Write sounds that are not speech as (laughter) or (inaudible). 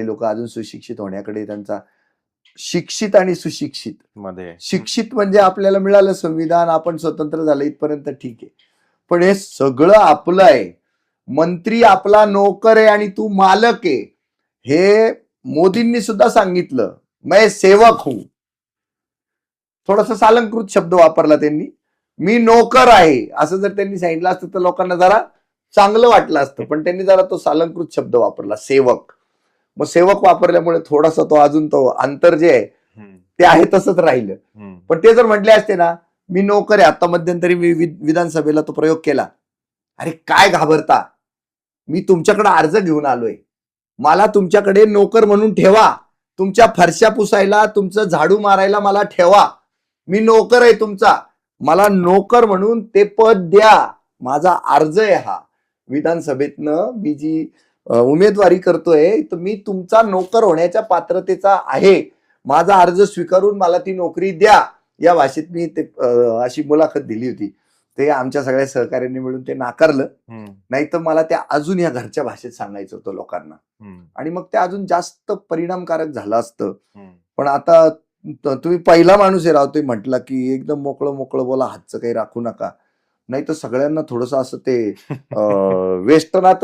लोक अजून सुशिक्षित होण्याकडे त्यांचा शिक्षित आणि सुशिक्षित. मध्ये. शिक्षित म्हणजे आपल्याला मिळालं संविधान आपण स्वतंत्र झालं इथपर्यंत ठीक आहे. पण हे सगळं आपलं आहे. मंत्री आपला नोकर आहे आणि तू मालक आहे. हे मोदींनी सुद्धा सांगितलं. मैं सेवक हूं. थोडासा सालंकृत शब्द वापरला त्यांनी. मी नोकर आहे. असं जर त्यांनी सांगितलं असतं तर लोकांना जरा चांगलं वाटलं असतं. पण त्यांनी जरा तो सालंकृत शब्द वापरला सेवक. मग सेवक वापरल्यामुळे थोडासा तो अजून तो अंतर जे आहे ते आहे तसंच राहिलं. पण ते जर म्हटले असते ना मी नोकर आहे आता मध्यंतरी मी विधानसभेला तो प्रयोग केला. अरे काय घाबरता? मी तुमच्याकडे अर्ज घेऊन आलोय. मला तुमच्याकडे नोकर म्हणून ठेवा. तुमच्या फरशा पुसायला तुमचं झाडू मारायला मला ठेवा. मी नोकर आहे तुमचा. मला नोकर म्हणून ते पद द्या. माझा अर्ज आहे हा. विधानसभेतनं मी जी उमेदवारी करतोय तर मी तुमचा नोकर होण्याच्या पात्रतेचा आहे. माझा अर्ज स्वीकारून मला ती नोकरी द्या. या भाषेत मी ते अशी मुलाखत दिली होती. ते आमच्या सगळ्या सहकार्यांनी मिळून ते नाकारलं. नाही तर मला त्या अजून या घरच्या भाषेत सांगायचं होतं लोकांना. आणि मग ते अजून जास्त परिणामकारक झालं असतं. पण आता तुम्ही पहिला माणूस आहे तुम्ही म्हटला की एकदम मोकळं मोकळं बोला हातचं काही राखू नका. नाही तर सगळ्यांना थोडस असं ते (laughs) वेस्टर्नात